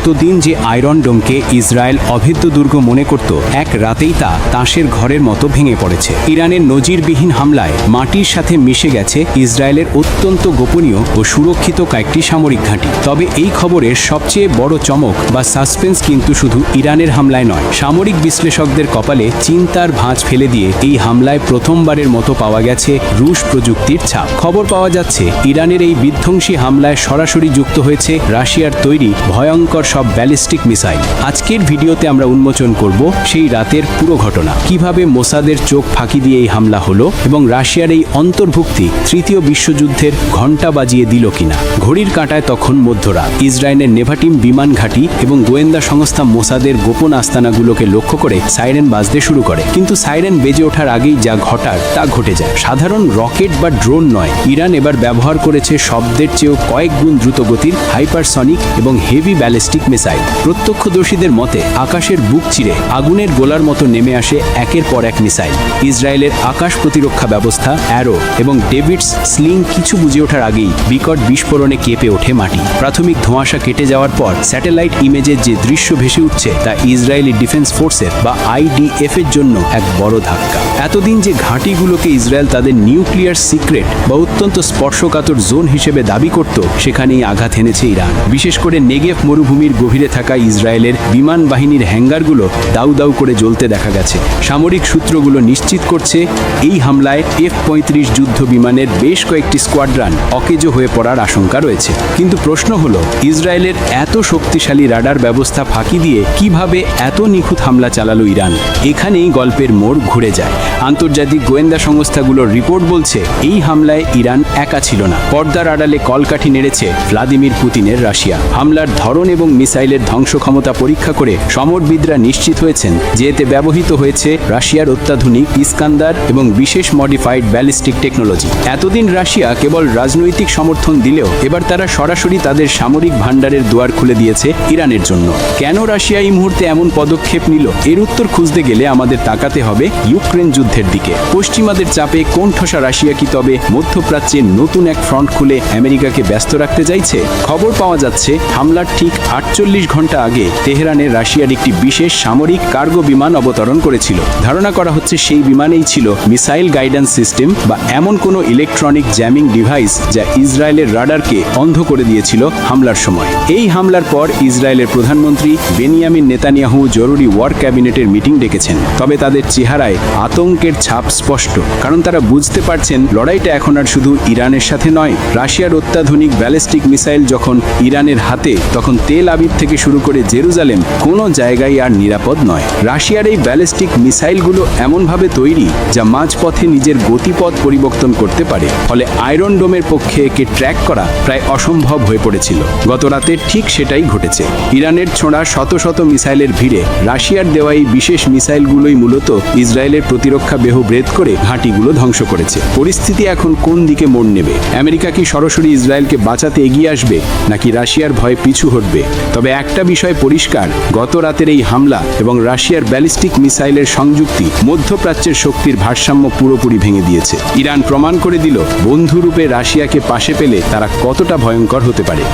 এতদিন যে iron ডোমকে Israel অভেদ্য দুর্গ মনে করত, এক রাতেই তা তাসের ঘরের মতো ভেঙে পড়েছে। ইরানের নজিরবিহীন হামলায় মাটির সাথে মিশে গেছে ইসরায়েলের অত্যন্ত গোপনীয় ও সুরক্ষিত কয়েকটি সামরিক ঘাঁটি। তবে এই খবরের সবচেয়ে বড় চমক বা সাসপেন্স কিন্তু শুধু ইরানের হামলায় নয়, সামরিক বিশ্লেষকদের কপালে চিন্তার ভাঁজ ফেলে দিয়ে এই হামলায় প্রথমবারের মতো পাওয়া গেছে রুশ প্রযুক্তির ছাপ। খবর পাওয়া যাচ্ছে, ইরানের এই বিধ্বংসী হামলায় সরাসরি যুক্ত হয়েছে রাশিয়ার তৈরি ভয়ঙ্কর সব ব্যালিস্টিক মিসাইল। আজকের ভিডিওতে আমরা উন্মোচন করব সেই রাতের পুরো ঘটনা। কীভাবে মোসাদের চোখ ফাঁকি দিয়ে এই হামলা হলো এবং রাশিয়ার এই অন্তর্ভুক্তি তৃতীয় বিশ্বযুদ্ধের ঘণ্টা বাজিয়ে দিল কিনা। ঘড়ির কাঁটায় তখন মধ্যরাত। ইসরায়েলের নেভাটিম বিমান ঘাঁটি এবং গোয়েন্দা সংস্থা মোসাদের গোপন আস্তানাগুলোকে লক্ষ্য করে সাইরেন বাজতে শুরু করে। কিন্তু সাইরেন বেজে ওঠার আগেই যা ঘটার তা ঘটে যায়। সাধারণ রকেট বা ড্রোন নয়। ইরান এবার ব্যবহার করেছে শব্দের চেয়েও কয়েক গুণ দ্রুতগতির হাইপারসনিক এবং হেভি ব্যালিস্টিক মিসাইল প্রত্যক্ষদর্শীদের মতে, আকাশের বুক চিরে আগুনের গোলার মতো নেমে আসে একের পর এক মিসাইল। ইসরায়েলের আকাশ প্রতিরক্ষা ব্যবস্থা, অ্যারো এবং ডেভিডস স্লিং কিছু বুঝে ওঠার আগেই বিকট বিস্ফোরণে কেঁপে ওঠে মাটি। প্রাথমিক ধোঁয়াশা কেটে যাওয়ার পর স্যাটেলাইট ইমেজের যে দৃশ্য ভেসে উঠছে তা ইসরায়েলি ডিফেন্স ফোর্সের বা আইডিএফ এর জন্য এক বড় ধাক্কা। এতদিন যে ঘাঁটিগুলোকে ইসরায়েল তাদের নিউক্লিয়ার সিক্রেট বা অত্যন্ত স্পর্শকাতর জোন হিসেবে দাবি করত, সেখানেই আঘাত এনেছে ইরান। বিশেষ করে নেগেভ মরুভূমির গভীরে থাকা ইসরায়েলের বিমান বাহিনীর হ্যাঙ্গারগুলো দাউ দাউ করে জ্বলতে দেখা গেছে। সামরিক সূত্রগুলো নিশ্চিত করছে, এই হামলায় এফ পঁয়ত্রিশ যুদ্ধ বিমানের বেশ কয়েকটি স্কোয়াড্রান অকেজো হয়ে পড়ার আশঙ্কা রয়েছে। কিন্তু প্রশ্ন হলো, ইসরায়েলের এত শক্তিশালী রাডার ব্যবস্থা ফাঁকি দিয়ে কীভাবে এত নিখুঁত হামলা চালালো ইরান? এখানেই গল্পের মোড় ঘুরে যায়। আন্তর্জাতিক গোয়েন্দা সংস্থাগুলোর রিপোর্ট বলছে, এই হামলায় ইরান একা ছিল না। পর্দার আড়ালে কলকাঠি নেড়েছে ভ্লাদিমির পুতিনের রাশিয়া। হামলার ধরন এবং মিসাইলের ধ্বংস ক্ষমতা পরীক্ষা করে সমরবিদরা নিশ্চিত হয়েছেন যে এতে ব্যবহৃত হয়েছে রাশিয়ার অত্যাধুনিক ইস্কান্দার এবং বিশেষ মডিফাইড ব্যালিস্টিক টেকনোলজি। এতদিন রাশিয়া কেবল রাজনৈতিক সমর্থন দিলেও এবার তারা সরাসরি তাদের সামরিক ভাণ্ডারের দুয়ার খুলে দিয়েছে ইরানের জন্য। কেন রাশিয়া এই মুহূর্তে এমন পদক্ষেপ নিল? এর উত্তর খুঁজতে গেলে আমাদের তাকাতে হবে ইউক্রেন যুদ্ধের দিকে। পশ্চিমাদের চাপে কোণঠসা রাশিয়া কি তবে মধ্যপ্রাচ্যে নতুন এক ফ্রন্ট খুলে আমেরিকাকে ব্যস্ত রাখতে চাইছে? খবর পাওয়া যাচ্ছে, হামলার ঠিক আটচল্লিশ ঘণ্টা আগে তেহরানে রাশিয়ার একটি বিশেষ সামরিক কার্গো বিমান অবতরণ করেছিল। ধারণা করা হচ্ছে সেই বিমানেই ছিল মিসাইল গাইডেন্স সিস্টেম বা এমন কোনো ইলেকট্রনিক জ্যামিং ডিভাইস যা ইসরায়েলের রাডারকে অন্ধ করে দিয়েছিল হামলার সময়। এই হামলার পর ইসরায়েলের প্রধানমন্ত্রী বেনিয়ামিন নেতানিয়াহু জরুরি ওয়ার ক্যাবিনেটের মিটিং ডেকেছেন। তবে তাদের চেহারায় আতঙ্কের ছাপ স্পষ্ট, কারণ তারা বুঝতে পারছেন লড়াইটা এখন আর শুধু ইরানের সাথে নয়, রাশিয়ার অত্যাধুনিক ব্যালিস্টিক মিসাইল যখন ইরানের হাতে, তখন তেল আবিব থেকে শুরু করে জেরুজালেম কোনো জায়গায় আর নিরাপদ নয়। রাশিয়ার এই ব্যালিস্টিক মিসাইলগুলো এমনভাবে তৈরি যা মাঝপথে নিজের গতিপথ পরিবর্তন করতে পারে। ফলে আয়রন ডোমের পক্ষে একে ট্র্যাক করা প্রায় অসম্ভব হয়ে পড়েছিল। গত রাতে ঠিক সেটাই ঘটেছে। ইরানের ছোঁড়া শত শত মিসাইলের ভিড়ে রাশিয়ার দেওয়া এই বিশেষ মিসাইলগুলোই মূলত ইসরায়েলের প্রতিরক্ষা বেহ ব্রেদ করে ঘাঁটিগুলো ধ্বংস করেছে। পরিস্থিতি এখন কোন দিকে মোড় নেবে? আমেরিকা কি সরাসরি ইসরায়েলকে বাঁচাতে এগিয়ে আসবে, নাকি রাশিয়ার ভয়ে পিছু হটবে? তবে একটা বিষয় পরিষ্কার, গত রাতের এই হামলা এবং রাশিয়ার ব্যালিস্টিক মিসাইলের সংযুক্তি মধ্যপ্রাচ্যের শক্তির ভারসাম্য পুরোপুরি ভেঙে দিয়েছে। ইরান প্রমাণ করে দিল, বন্ধুরূপে রাশিয়াকে পাশে পেলে তারা কতটা ভয়ঙ্কর হতে পারে।